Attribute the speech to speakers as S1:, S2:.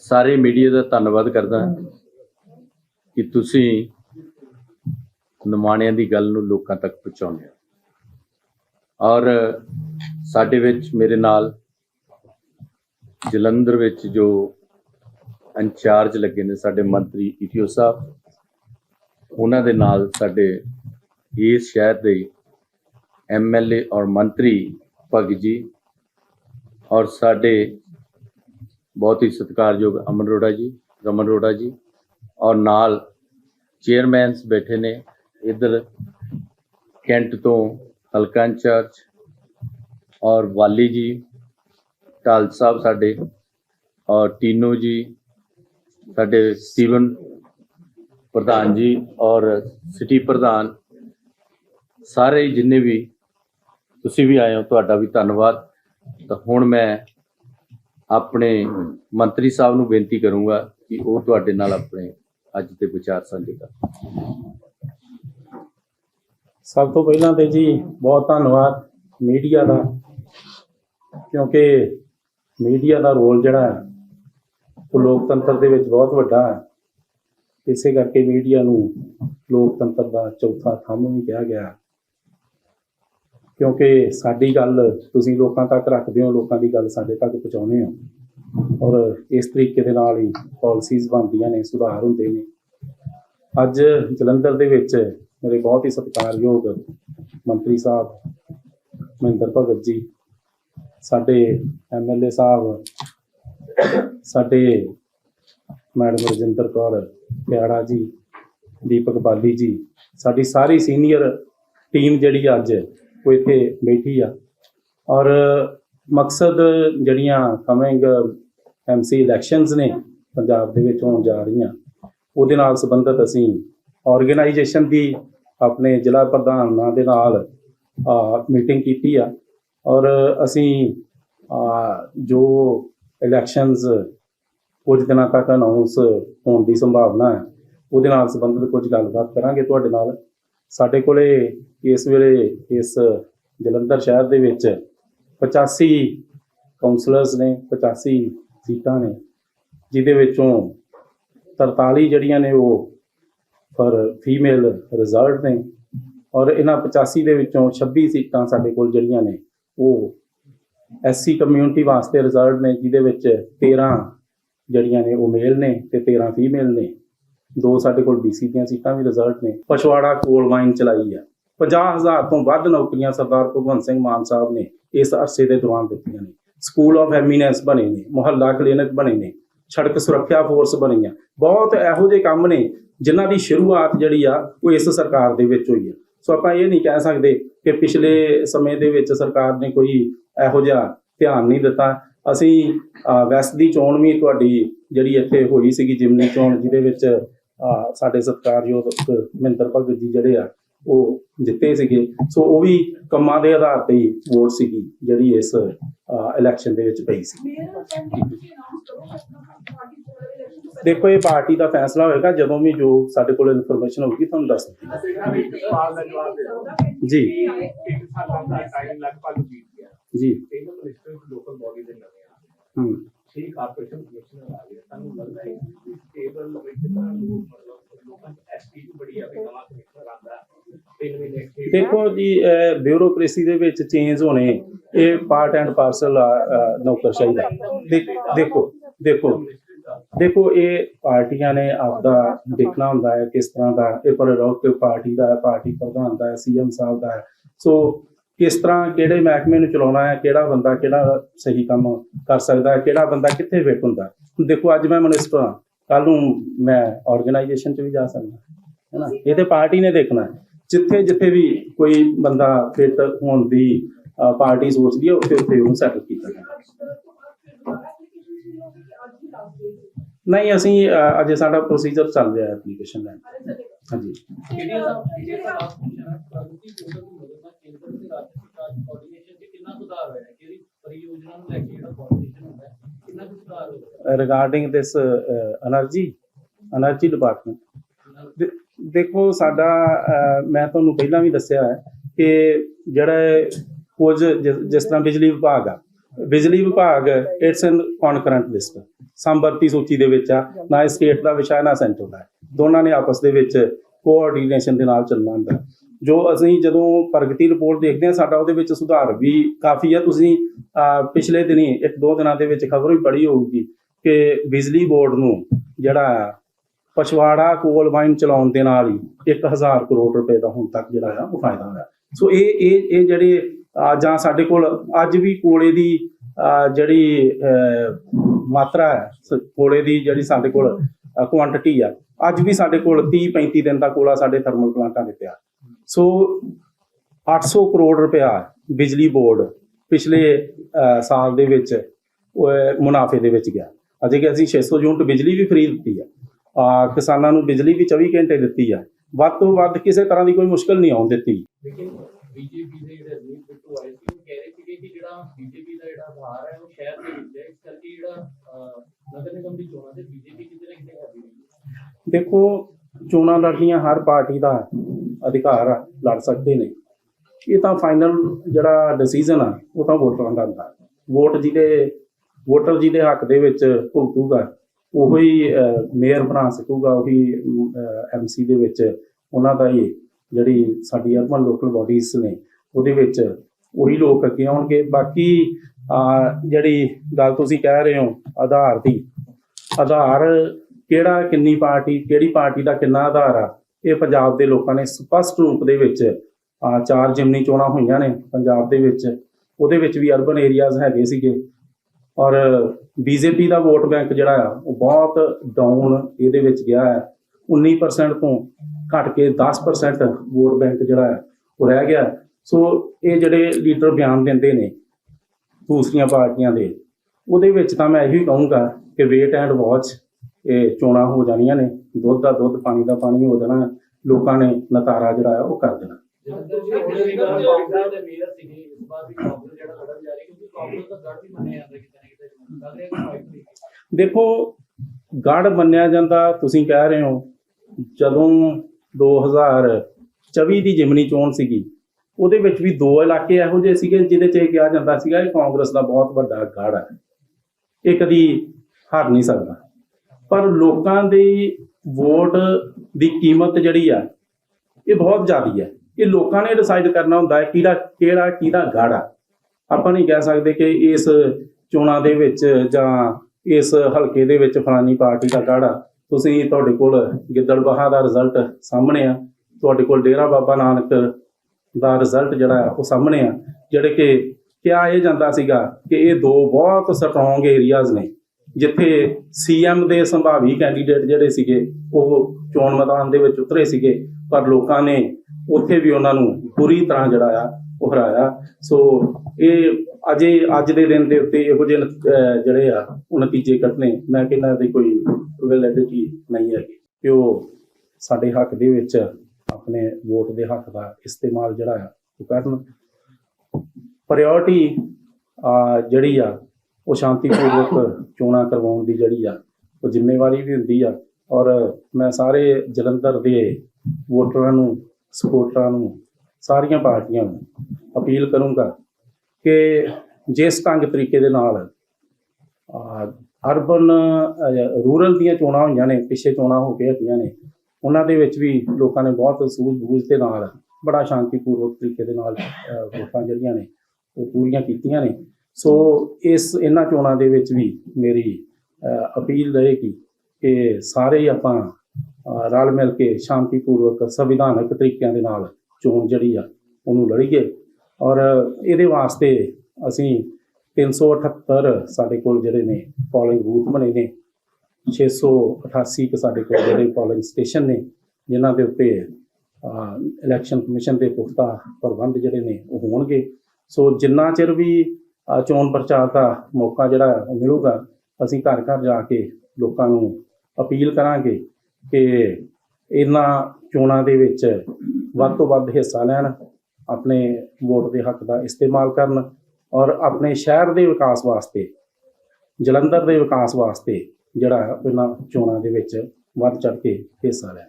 S1: ਸਾਰੇ ਮੀਡੀਆ ਦਾ ਧੰਨਵਾਦ ਕਰਦਾ ਕਿ ਤੁਸੀਂ ਨਿਮਾਣਿਆਂ ਦੀ ਗੱਲ ਨੂੰ ਲੋਕਾਂ ਤੱਕ ਪਹੁੰਚਾਉਂਦੇ ਹੋ। ਔਰ ਸਾਡੇ ਵਿੱਚ ਮੇਰੇ ਨਾਲ ਜਲੰਧਰ ਵਿੱਚ ਜੋ ਇੰਚਾਰਜ ਲੱਗੇ ਨੇ ਸਾਡੇ ਮੰਤਰੀ ਈਟੀਓ ਸਾਹਿਬ, ਉਹਨਾਂ ਦੇ ਨਾਲ ਸਾਡੇ ਇਸ ਸ਼ਹਿਰ ਦੇ ਐਮਐਲਏ ਔਰ ਮੰਤਰੀ ਭਗਤ ਜੀ ਔਰ ਸਾਡੇ ਬਹੁਤ ਹੀ ਸਤਿਕਾਰਯੋਗ ਅਮਨ ਅਰੋੜਾ ਜੀ, ਰਮਨ ਅਰੋੜਾ ਜੀ ਔਰ ਨਾਲ ਚੇਅਰਮੈਨਸ ਬੈਠੇ ਨੇ ਇਧਰ ਕੈਂਟ ਤੋਂ ਹਲਕਾ ਚਰਚ ਔਰ ਵਾਲੀ ਜੀ, ਢਾਲ ਸਾਹਿਬ ਸਾਡੇ ਔਰ ਟੀਨੋ ਜੀ, ਸਾਡੇ ਸਟੀਵਨ ਪ੍ਰਧਾਨ ਜੀ ਔਰ ਸਿਟੀ ਪ੍ਰਧਾਨ, ਸਾਰੇ ਜਿੰਨੇ ਵੀ ਤੁਸੀਂ ਵੀ ਆਏ ਹੋ, ਤੁਹਾਡਾ ਵੀ ਧੰਨਵਾਦ। ਤਾਂ ਹੁਣ ਮੈਂ ਆਪਣੇ ਮੰਤਰੀ ਸਾਹਿਬ ਨੂੰ ਬੇਨਤੀ ਕਰੂੰਗਾ ਕਿ ਉਹ ਤੁਹਾਡੇ ਨਾਲ ਆਪਣੇ ਅੱਜ ਦੇ ਵਿਚਾਰ ਸਾਂਝੇ ਕਰਨ
S2: ਸਭ ਤੋਂ ਪਹਿਲਾਂ ਤੇ ਜੀ ਬਹੁਤ ਧੰਨਵਾਦ ਮੀਡੀਆ ਦਾ, ਕਿਉਂਕਿ ਮੀਡੀਆ ਦਾ ਰੋਲ ਜਿਹੜਾ ਹੈ, ਉਹ ਲੋਕਤੰਤਰ ਦੇ ਵਿੱਚ ਬਹੁਤ ਵੱਡਾ ਹੈ। ਇਸੇ ਕਰਕੇ ਮੀਡੀਆ ਨੂੰ ਲੋਕਤੰਤਰ ਦਾ ਚੌਥਾ ਥੰਮ ਵੀ ਕਿਹਾ ਗਿਆ ਕਿਉਂਕਿ ਸਾਡੀ ਗੱਲ ਤੁਸੀਂ ਲੋਕਾਂ ਤੱਕ ਰੱਖਦੇ ਹੋ, ਲੋਕਾਂ ਦੀ ਗੱਲ ਸਾਡੇ ਤੱਕ ਪਹੁੰਚਾਉਂਦੇ ਹੋ। ਔਰ ਇਸ ਤਰੀਕੇ ਦੇ ਨਾਲ ਹੀ ਪਾਲਿਸੀਜ਼ ਬਣਦੀਆਂ ਨੇ, ਸੁਧਾਰ ਹੁੰਦੇ ਨੇ। ਅੱਜ ਜਲੰਧਰ ਦੇ ਵਿੱਚ ਮੇਰੇ ਬਹੁਤ ਹੀ ਸਤਿਕਾਰਯੋਗ ਮੰਤਰੀ ਸਾਹਿਬ ਮਹਿੰਦਰ ਭਗਤ ਜੀ, ਸਾਡੇ ਐਮਐਲਏ ਸਾਹਿਬ, ਸਾਡੇ ਮੈਡਮ ਰਜਿੰਦਰ ਕੌਰ ਪਿਆੜਾ ਜੀ, ਦੀਪਕ ਬਾਲੀ ਜੀ, ਸਾਡੀ ਸਾਰੀ ਸੀਨੀਅਰ ਟੀਮ ਜਿਹੜੀ ਅੱਜ ਉਹ ਇੱਥੇ ਬੈਠੀ ਆ। ਔਰ ਮਕਸਦ ਜਿਹੜੀਆਂ ਕਮਿੰਗ ਐਮਸੀ ਇਲੈਕਸ਼ਨਸ ਨੇ ਪੰਜਾਬ ਦੇ ਵਿੱਚ ਹੋਣ ਜਾ ਰਹੀਆਂ, ਉਹਦੇ ਨਾਲ ਸੰਬੰਧਿਤ ਅਸੀਂ ਆਰਗੇਨਾਈਜੇਸ਼ਨ ਦੀ ਆਪਣੇ ਜ਼ਿਲ੍ਹਾ ਪ੍ਰਧਾਨਾਂ ਦੇ ਨਾਲ ਮੀਟਿੰਗ ਕੀਤੀ ਆ। ਔਰ ਅਸੀਂ ਜੋ ਇਲੈਕਸ਼ਨਸ ਕੁਝ ਦਿਨਾਂ ਤੱਕ ਅਨਾਉਂਸ ਹੋਣ ਦੀ ਸੰਭਾਵਨਾ ਹੈ, ਉਹਦੇ ਨਾਲ ਸੰਬੰਧਿਤ ਕੁਝ ਗੱਲਬਾਤ ਕਰਾਂਗੇ ਤੁਹਾਡੇ ਨਾਲ। ਸਾਡੇ ਕੋਲੇ ਇਸ ਵੇਲੇ ਇਸ ਜਲੰਧਰ ਸ਼ਹਿਰ ਦੇ ਵਿੱਚ 85 ਕਾਉਂਸਲਰਸ ਨੇ 85 ਸੀਟਾਂ ਨੇ, ਜਿਹਦੇ ਵਿੱਚੋਂ 43 ਜਿਹੜੀਆਂ ਨੇ ਉਹ ਫਰ ਫੀਮੇਲ ਰਿਜ਼ਰਵਡ ਨੇ ਔਰ ਇਹਨਾਂ 85 ਦੇ ਵਿੱਚੋਂ 26 ਸੀਟਾਂ ਸਾਡੇ ਕੋਲ ਜਿਹੜੀਆਂ ਨੇ ਉਹ ਐਸਸੀ ਕਮਿਊਨਿਟੀ ਵਾਸਤੇ ਰਿਜ਼ਰਵਡ ਨੇ, ਜਿਹਦੇ ਵਿੱਚ 13 ਜਿਹੜੀਆਂ ਨੇ ਉਹ ਮੇਲ ਨੇ ਤੇ 13 ਫੀਮੇਲ ਨੇ। ਦੋ ਸਾਡੇ ਕੋਲ ਬੀਸੀ ਦੀਆਂ ਸੀਟਾਂ ਵੀ ਰਿਜ਼ਲਟ ਨੇ। ਪਛਵਾੜਾ ਕੋਲ ਮਾਈਨ ਚਲਾਈ ਆ। 50000 ਤੋਂ ਵੱਧ ਨੌਕਰੀਆਂ ਸਰਦਾਰ ਭਗਵੰਤ ਸਿੰਘ ਮਾਨ ਸਾਹਿਬ ਨੇ ਇਸ ਅਰਸੇ ਦੇ ਦੌਰਾਨ ਦਿੱਤੀਆਂ ਨੇ। ਸਕੂਲ ਆਫ ਐਮੀਨੈਂਸ ਬਣੇ ਨੇ, ਮੁਹੱਲਾ ਕਲੀਨਿਕ ਬਣੇ ਨੇ, ਸੜਕ ਸੁਰੱਖਿਆ ਫੋਰਸ ਬਣੀ ਬਹੁਤ ਇਹੋ ਜਿਹੇ ਕੰਮ ਨੇ ਜਿਨ੍ਹਾਂ ਦੀ ਸ਼ੁਰੂਆਤ ਜਿਹੜੀ ਆ, ਉਹ ਇਸ ਸਰਕਾਰ ਦੇ ਵਿੱਚ ਹੋਈ ਆ। ਸੋ ਆਪਾਂ ਇਹ ਨਹੀਂ ਕਹਿ ਸਕਦੇ ਕਿ ਪਿਛਲੇ ਸਮੇਂ ਦੇ ਵਿੱਚ ਸਰਕਾਰ ਨੇ ਕੋਈ ਇਹੋ ਜਿਹਾ ਧਿਆਨ ਨਹੀਂ ਦਿੱਤਾ। ਅਸੀਂ ਵੈਸਟ ਦੀ ਚੋਣ ਵੀ ਤੁਹਾਡੀ ਜਿਹੜੀ ਇੱਥੇ ਹੋਈ ਸੀਗੀ, ਜਿਮਨੀ ਚੋਣ, ਜਿਹਦੇ ਵਿੱਚ ਸਾਡੇ ਸਤਿਕਾਰਯੋਗ ਮਹਿੰਦਰ ਭਗਤ ਜੀ ਜਿਹੜੇ ਆ, ਉਹ ਜਿੱਤੇ ਸੀਗੇ। ਸੋ ਉਹ ਵੀ ਕੰਮਾਂ ਦੇ ਆਧਾਰ ਤੇ ਹੀ ਵੋਟ ਸੀਗੀ, ਜਿਹੜੀ ਇਸ ਇਲੈਕਸ਼ਨ ਦੇ ਵਿੱਚ ਪਈ ਸੀ। ਦੇਖੋ, ਇਹ ਪਾਰਟੀ ਦਾ ਫੈਸਲਾ ਹੋਏਗਾ ਜਦੋਂ ਵੀ ਜੋ ਸਾਡੇ ਕੋਲ ਇਨਫੋਰਮੇਸ਼ਨ ਹੋਊਗੀ, ਤੁਹਾਨੂੰ ਦੱਸ ਦਿੱਤੀ ਜੀ। ਜੀ।
S3: ਲੋਕਲ ਬਾਡੀ ਦੇ ਨਵੇਂ ਆ
S2: ਹੂੰ
S3: ਛੇ ਕਾਰਪੋਰੇਸ਼ਨ ਕਮਿਸ਼ਨਰ ਆ ਗਏ ਸਾਨੂੰ ਲੱਗਦਾ ਹੈ ਕਿ ਟੇਬਲ ਵਿੱਚ ਤਾਂ ਲੋਕ ਮਤਲਬ ਲੋਕਾਂ ਦੀ ਐਸਟੀ ਵੀ ਬੜੀ ਆ ਵੀ ਨਵਾਂ ਕਮਿਸ਼ਨਰ ਆਂਦਾ ਤਿੰਨ ਮਹੀਨੇ ਇੱਥੇ
S2: ਦੇਖੋ ਜੀ ਬਿਊਰੋਕ੍ਰੇਸੀ ਦੇ ਵਿੱਚ ਚੇਂਜ ਹੋਣੇ, ਇਹ ਪਾਰਟ ਐਂਡ ਪਾਰਸਲ ਨੌਕਰਸ਼ਾਹੀ ਦਾ। ਦੇਖੋ ਦੇਖੋ ਦੇਖੋ ਇਹ ਪਾਰਟੀਆਂ ਨੇ ਆਪਦਾ ਦੇਖਣਾ ਹੁੰਦਾ ਹੈ ਕਿਸ ਤਰ੍ਹਾਂ ਦਾ, ਇਹ ਪ੍ਰੋਗਰਾਮ ਪਾਰਟੀ ਦਾ, ਪਾਰਟੀ ਪ੍ਰਧਾਨ ਦਾ ਹੈ, ਸੀਐਮ ਸਾਹਿਬ ਦਾ ਹੈ। ਸੋ, ਕਿਸ ਤਰ੍ਹਾਂ, ਕਿਹੜੇ ਮਹਿਕਮੇ ਨੂੰ ਚਲਾਉਣਾ ਹੈ, ਕਿਹੜਾ ਬੰਦਾ ਕਿਹੜਾ ਸਹੀ ਕੰਮ ਕਰ ਸਕਦਾ ਹੈ, ਕਿਹੜਾ ਬੰਦਾ ਕਿੱਥੇ ਫਿੱਟ ਹੁੰਦਾ ਦੇਖੋ, ਅੱਜ ਮੈਂ ਮਿਨਿਸਟਰ ਹਾਂ ਕੱਲ ਨੂੰ ਮੈਂ ਆਰਗੇਨਾਈਜੇਸ਼ਨ 'ਚ ਵੀ ਜਾ ਸਕਦਾ, ਹੈ ਨਾ? ਇਹ ਤੇ ਪਾਰਟੀ ਨੇ ਦੇਖਣਾ ਹੈ। ਜਿੱਥੇ ਜਿੱਥੇ ਵੀ ਕੋਈ ਬੰਦਾ ਫਿੱਟ ਹੋਣ ਦੀ ਪਾਰਟੀ ਸੋਚਦੀ ਹੈ ਉੱਥੇ ਉੱਥੇ ਉਹਨੂੰ ਸੈਟਲ ਕੀਤਾ ਜਾਂਦਾ। ਨਹੀਂ ਅਸੀਂ ਅਜੇ ਸਾਡਾ ਪ੍ਰੋਸੀਜਰ ਚੱਲ ਰਿਹਾ ਹੈ ਐਪਲੀਕੇਸ਼ਨ
S4: ਦਾ ਹਾਂਜੀ
S2: regarding this energy energy department ਦੇਖੋ, ਸਾਡਾ ਮੈਂ ਤੁਹਾਨੂੰ ਪਹਿਲਾਂ ਵੀ ਦੱਸਿਆ ਹੈ ਕਿ ਜਿਹੜਾ ਕੁਝ ਜਿਸ ਤਰ੍ਹਾਂ ਬਿਜਲੀ ਵਿਭਾਗ ਆ, ਬਿਜਲੀ ਵਿਭਾਗ ਇਟਸ ਇਨ ਕਨਕਰੈਂਟ ਲਿਸਟ ਸੰਵਰਤੀ ਸੂਚੀ ਦੇ ਵਿੱਚ ਆ, ਨਾ ਸਟੇਟ ਦਾ ਵਿਸ਼ਾ, ਨਾ ਸੈਂਟਰ ਦਾ। ਦੋਨਾਂ ਨੇ ਆਪਸ ਦੇ ਵਿੱਚ ਕੋਆਰਡੀਨੇਸ਼ਨ ਦੇ ਨਾਲ ਚੱਲਣਾ ਹੁੰਦਾ। ਜੋ ਅਸੀਂ ਜਦੋਂ ਪ੍ਰਗਤੀ ਰਿਪੋਰਟ ਦੇਖਦੇ ਹਾਂ, ਸਾਡਾ ਉਹਦੇ ਵਿੱਚ ਸੁਧਾਰ ਵੀ ਕਾਫੀ ਆ। ਤੁਸੀਂ ਪਿਛਲੇ ਦਿਨੀ, ਇੱਕ ਦੋ ਦਿਨਾਂ ਦੇ ਵਿੱਚ ਖਬਰ ਵੀ ਪੜ੍ਹੀ ਹੋਊਗੀ ਕਿ ਬਿਜਲੀ ਬੋਰਡ ਨੂੰ ਜਿਹੜਾ ਪਛਵਾੜਾ ਕੋਲ ਵਾਈਨ ਚਲਾਉਣ ਦੇ ਨਾਲ ਹੀ 1000 ਕਰੋੜ ਰੁਪਏ ਦਾ ਹੁਣ ਤੱਕ ਜਿਹੜਾ ਆ ਉਹ ਫਾਇਦਾ ਹੋਇਆ। ਸੋ ਇਹ ਇਹ ਇਹ ਜਿਹੜੇ ਜਾਂ ਸਾਡੇ ਕੋਲ ਅੱਜ ਵੀ ਕੋਲੇ ਦੀ ਅਹ, ਜਿਹੜੀ ਮਾਤਰਾ ਹੈ ਕੋਲੇ ਦੀ ਜਿਹੜੀ ਸਾਡੇ ਕੋਲ ਕੁਆਂਟੀਟੀ ਆ ਅੱਜ ਵੀ ਸਾਡੇ ਕੋਲ 30 35 ਦਿਨ ਦਾ ਕੋਲਾ ਸਾਡੇ ਥਰਮਲ ਪਲਾਂਟਾਂ ਦੇ ਪਿਆ। ਸੋ 800 ਕਰੋੜ ਰੁਪਇਆ ਬਿਜਲੀ ਬੋਰਡ ਪਿਛਲੇ ਸਾਲ ਦੇ ਵਿੱਚ ਮੁਨਾਫੇ ਦੇ ਵਿੱਚ ਗਿਆ। ਅਜੇ ਕਿ ਅਸੀਂ 600 ਯੂਨਿਟ ਬਿਜਲੀ ਵੀ ਫ੍ਰੀ ਦਿੱਤੀ ਆ ਆ। ਕਿਸਾਨਾਂ ਨੂੰ ਬਿਜਲੀ ਵੀ 24 ਘੰਟੇ ਦਿੱਤੀ ਆ। ਵੱਧ ਤੋਂ ਵੱਧ ਕਿਸੇ ਤਰ੍ਹਾਂ ਦੀ ਕੋਈ ਮੁਸ਼ਕਲ ਨਹੀਂ ਆਉਣ ਦਿੱਤੀ।
S4: ਲੇਕਿਨ ਬੀਜੇਪੀ ਦੇ ਜਿਹੜੇ ਅਜੀਤ ਬਿੱਟੂ ਆਏ ਸੀ ਉਹ ਕਹਿ ਰਹੇ ਸੀਗੇ ਕਿ ਜਿਹੜਾ ਬੀਜੇਪੀ ਦਾ ਜਿਹੜਾ ਆਧਾਰ ਹੈ ਉਹ ਸ਼ਹਿਰ ਦੇ ਵਿੱਚ ਹੈ। ਇਸ ਕਰਕੇ ਜਿਹੜਾ ਅਹ, ਨਗਰ ਨਿਗਮ ਦੀ ਚੋਣਾਂ ਤੇ ਬੀਜੇਪੀ ਕਿਤੇ ਨਾ ਕਿਤੇ ਕਰਦੀ ਰਹੀ ਹੈ
S2: ਦੇਖੋ ਚੋਣਾਂ ਲੜਨੀਆਂ ਹਰ ਪਾਰਟੀ ਦਾ ਅਧਿਕਾਰ ਆ ਲੜ ਸਕਦੇ ਨੇ। ਇਹ ਤਾਂ ਫਾਈਨਲ ਜਿਹੜਾ ਡਿਸੀਜਨ ਆ ਉਹ ਤਾਂ ਵੋਟਰਾਂ ਦਾ ਹੁੰਦਾ। ਵੋਟ ਜਿਹਦੇ ਵੋਟਰ ਜਿਹਦੇ ਹੱਕ ਦੇ ਵਿੱਚ ਭੁਗਤੂਗਾ ਉਹੋ ਹੀ ਮੇਅਰ ਬਣਾ ਸਕੂਗਾ, ਉਹੀ ਐਮਸੀ ਦੇ ਵਿੱਚ ਉਹਨਾਂ ਦਾ ਹੀ ਜਿਹੜੀ ਸਾਡੀ ਅਰਬਨ ਲੋਕਲ ਬਾਡੀਜ਼ ਨੇ, ਉਹਦੇ ਵਿੱਚ ਉਹੀ ਲੋਕ ਅੱਗੇ ਆਉਣਗੇ। ਬਾਕੀ ਜਿਹੜੀ ਗੱਲ ਤੁਸੀਂ ਕਹਿ ਰਹੇ ਹੋ, ਆਧਾਰ ਦੀ, ਆਧਾਰ ਕਿਹੜਾ, ਕਿੰਨੀ ਪਾਰਟੀ, ਕਿਹੜੀ ਪਾਰਟੀ ਦਾ ਕਿੰਨਾ ਆਧਾਰ ਆ, ਇਹ ਪੰਜਾਬ ਦੇ ਲੋਕਾਂ ਨੇ ਸਪਸ਼ਟ ਰੂਪ ਦੇ ਵਿੱਚ ਚਾਰ ਜਿਮਨੀ ਚੋਣਾਂ ਹੋਈਆਂ ਨੇ ਪੰਜਾਬ ਦੇ ਵਿੱਚ। ਉਹਦੇ ਵਿੱਚ ਵੀ ਅਰਬਨ ਏਰੀਆਜ਼ ਹੈਗੇ ਸੀਗੇ। ਔਰ ਬੀਜੇਪੀ ਦਾ ਵੋਟ ਬੈਂਕ ਜਿਹੜਾ ਆ, ਉਹ ਬਹੁਤ ਡਾਊਨ ਇਹਦੇ ਵਿੱਚ ਗਿਆ ਹੈ। 19% ਤੋਂ ਘਟ ਕੇ 10% ਵੋਟ ਬੈਂਕ ਜਿਹੜਾ ਹੈ, ਉਹ ਰਹਿ ਗਿਆ। ਸੋ ਇਹ ਜਿਹੜੇ ਲੀਡਰ ਬਿਆਨ ਦਿੰਦੇ ਨੇ ਦੂਸਰੀਆਂ ਪਾਰਟੀਆਂ ਦੇ, ਉਹਦੇ ਵਿੱਚ ਤਾਂ ਮੈਂ ਇਹੀ ਕਹੂੰਗਾ ਕਿ ਵੇਟ ਐਂਡ ਵਾਚ ਇਹ ਚੋਣਾਂ ਹੋ ਜਾਣੀਆਂ ਨੇ। ਦੁੱਧ ਦਾ ਦੁੱਧ, ਪਾਣੀ ਦਾ ਪਾਣੀ ਹੋ ਜਾਣਾ। ਲੋਕਾਂ ਨੇ ਨਤਾਰਾ ਜਿਹੜਾ ਹੈ ਉਹ ਕਰ ਦੇਣਾ।
S4: ਜਲੰਧਰ ਦੇ ਜਿਹੜੇ ਕਾਂਗਰਸ ਦੇ ਮੇਅਰ ਸੀਗੇ ਇਸ ਵਾਰ ਵੀ ਕਾਂਗਰਸ ਜਿਹੜਾ ਲੜਨ ਜਾ ਰਹੀ ਕਿਉਂਕਿ ਕਾਂਗਰਸ ਦਾ ਗੜ ਵੀ ਮੰਨਿਆ ਜਾਂਦਾ ਕਿਤੇ ਨਾ ਕਿਤੇ ਲੱਗ ਰਿਹਾ ਕਿ ਫਾਈਟ ਨਹੀਂ।
S2: ਦੇਖੋ ਗੜ ਮੰਨਿਆ ਜਾਂਦਾ ਤੁਸੀਂ ਕਹਿ ਰਹੇ ਹੋ ਜਦੋਂ 2024 ਦੀ ਜਿਮਨੀ ਚੋਣ ਸੀਗੀ ਉਹਦੇ ਵਿੱਚ ਵੀ ਦੋ ਇਲਾਕੇ ਇਹੋ ਜਿਹੇ ਸੀਗੇ ਜਿਹਦੇ 'ਚ ਇਹ ਕਿਹਾ ਜਾਂਦਾ ਸੀਗਾ ਇਹ ਕਾਂਗਰਸ ਦਾ ਬਹੁਤ ਵੱਡਾ ਗੜ ਹੈ। ਇਹ ਕਦੀ ਹਾਰ ਨਹੀਂ ਸਕਦਾ। ਪਰ ਲੋਕਾਂ ਦੀ ਵੋਟ ਦੀ ਕੀਮਤ ਜਿਹੜੀ ਆ ਇਹ ਬਹੁਤ ਜ਼ਿਆਦੀ ਹੈ। ਇਹ ਲੋਕਾਂ ਨੇ ਡਿਸਾਈਡ ਕਰਨਾ ਹੁੰਦਾ ਹੈ ਕਿਹੜਾ ਕਿਹੜਾ, ਕਿਹਦਾ ਗੜ। ਆ ਆਪਾਂ ਨਹੀਂ ਕਹਿ ਸਕਦੇ ਕਿ ਇਸ ਚੋਣਾਂ ਦੇ ਵਿੱਚ ਜਾਂ ਇਸ ਹਲਕੇ ਦੇ ਵਿੱਚ ਫਲਾਨੀ ਪਾਰਟੀ ਦਾ ਗੜ। ਆ ਤੁਸੀਂ ਤੁਹਾਡੇ ਕੋਲ ਗਿੱਦੜਬਾਹਾ ਦਾ ਰਿਜ਼ਲਟ ਸਾਹਮਣੇ ਆ। ਤੁਹਾਡੇ ਕੋਲ ਡੇਰਾ ਬਾਬਾ ਨਾਨਕ ਦਾ ਰਿਜ਼ਲਟ ਜਿਹੜਾ ਉਹ ਸਾਹਮਣੇ ਆ। ਜਿਹੜੇ ਕਿ ਕਿਹਾ ਇਹ ਜਾਂਦਾ ਸੀਗਾ ਕਿ ਇਹ ਦੋ ਬਹੁਤ ਸਟਰੋਂਗ ਏਰੀਆਜ਼ ਨੇ। ਜਿੱਥੇ ਸੀਐਮ ਦੇ ਸੰਭਾਵੀ ਕੈਂਡੀਡੇਟ ਜਿਹੜੇ ਸੀਗੇ, ਉਹ ਚੋਣ ਮੈਦਾਨ ਦੇ ਵਿੱਚ ਉਤਰੇ ਸੀਗੇ। ਪਰ ਲੋਕਾਂ ਨੇ ਉੱਥੇ ਵੀ ਉਹਨਾਂ ਨੂੰ ਪੂਰੀ ਤਰ੍ਹਾਂ ਜਿਹੜਾ ਆ, ਉਹ ਹਰਾਇਆ। ਸੋ ਇਹ ਅਜੇ ਅੱਜ ਦੇ ਦਿਨ ਦੇ ਉੱਤੇ ਇਹੋ ਜਿਹੇ ਜਿਹੜੇ ਆ, ਉਹ ਨਤੀਜੇ ਕੱਢਣੇ ਮੈਂ ਕਹਿੰਦਾ ਦੀ ਕੋਈ ਵੈਲਿਡਿਟੀ ਨਹੀਂ ਹੈਗੀ। ਕਿ ਉਹ ਸਾਡੇ ਹੱਕ ਦੇ ਵਿੱਚ ਆਪਣੇ ਵੋਟ ਦੇ ਹੱਕ ਦਾ ਇਸਤੇਮਾਲ ਜਿਹੜਾ ਆ, ਉਹ ਕਰਨ। ਪ੍ਰਾਇੋਰਟੀ ਜਿਹੜੀ ਆ, ਉਹ ਸ਼ਾਂਤੀਪੂਰਵਕ ਚੋਣਾਂ ਕਰਵਾਉਣ ਦੀ ਜਿਹੜੀ ਆ, ਉਹ ਜ਼ਿੰਮੇਵਾਰੀ ਵੀ ਹੁੰਦੀ ਆ। ਔਰ ਮੈਂ ਸਾਰੇ ਜਲੰਧਰ ਦੇ ਵੋਟਰਾਂ ਨੂੰ ਸਪੋਰਟਰਾਂ ਨੂੰ, ਸਾਰੀਆਂ ਪਾਰਟੀਆਂ ਨੂੰ ਅਪੀਲ ਕਰੂੰਗਾ ਕਿ ਜਿਸ ਢੰਗ ਤਰੀਕੇ ਦੇ ਨਾਲ ਅਰਬਨ ਰੂਰਲ ਦੀਆਂ ਚੋਣਾਂ ਹੋਈਆਂ ਨੇ, ਪਿੱਛੇ ਚੋਣਾਂ ਹੋ ਕੇ ਹਟੀਆਂ ਨੇ, ਉਹਨਾਂ ਦੇ ਵਿੱਚ ਵੀ ਲੋਕਾਂ ਨੇ ਬਹੁਤ ਸੂਝ-ਬੂਝ ਦੇ ਨਾਲ, ਬੜਾ ਸ਼ਾਂਤੀਪੂਰਵਕ ਤਰੀਕੇ ਦੇ ਨਾਲ ਵੋਟਾਂ ਜਿਹੜੀਆਂ ਨੇ, ਉਹ ਪੂਰੀਆਂ ਕੀਤੀਆਂ ਨੇ। ਸੋ ਇਸ, ਇਹਨਾਂ ਚੋਣਾਂ ਦੇ ਵਿੱਚ ਵੀ ਮੇਰੀ ਅਪੀਲ ਰਹੇਗੀ ਕਿ ਸਾਰੇ ਆਪਾਂ ਰਲ ਮਿਲ ਕੇ ਸ਼ਾਂਤੀਪੂਰਵਕ ਸੰਵਿਧਾਨਕ ਤਰੀਕਿਆਂ ਦੇ ਨਾਲ ਚੋਣ ਜਿਹੜੀ ਆ, ਉਹਨੂੰ ਲੜੀਏ। ਔਰ ਇਹਦੇ ਵਾਸਤੇ ਅਸੀਂ 378 ਸਾਡੇ ਕੋਲ ਜਿਹੜੇ ਨੇ ਪੋਲਿੰਗ ਬੂਥ ਬਣੇ ਨੇ। 688 ਕੁ ਸਾਡੇ ਕੋਲ ਜਿਹੜੇ ਪੋਲਿੰਗ ਸਟੇਸ਼ਨ ਨੇ, ਜਿਨ੍ਹਾਂ ਦੇ ਉੱਤੇ ਇਲੈਕਸ਼ਨ ਕਮਿਸ਼ਨ ਦੇ ਪੁਖਤਾ ਪ੍ਰਬੰਧ ਜਿਹੜੇ ਨੇ, ਉਹ ਹੋਣਗੇ। ਸੋ ਜਿੰਨਾ ਚਿਰ ਵੀ ਚੋਣ ਪ੍ਰਚਾਰ ਦਾ ਮੌਕਾ ਜਿਹੜਾ ਉਹ ਮਿਲੂਗਾ, ਅਸੀਂ ਘਰ ਘਰ ਜਾ ਕੇ ਲੋਕਾਂ ਨੂੰ ਅਪੀਲ ਕਰਾਂਗੇ ਕਿ ਇਹਨਾਂ ਚੋਣਾਂ ਦੇ ਵਿੱਚ ਵੱਧ ਤੋਂ ਵੱਧ ਹਿੱਸਾ ਲੈਣ, ਆਪਣੇ ਵੋਟ ਦੇ ਹੱਕ ਦਾ ਇਸਤੇਮਾਲ ਕਰਨ ਔਰ ਆਪਣੇ ਸ਼ਹਿਰ ਦੇ ਵਿਕਾਸ ਵਾਸਤੇ, ਜਲੰਧਰ ਦੇ ਵਿਕਾਸ ਵਾਸਤੇ ਜਿਹੜਾ ਇਹਨਾਂ ਚੋਣਾਂ ਦੇ ਵਿੱਚ ਵੱਧ ਚੜ ਕੇ ਹਿੱਸਾ ਲੈਣ।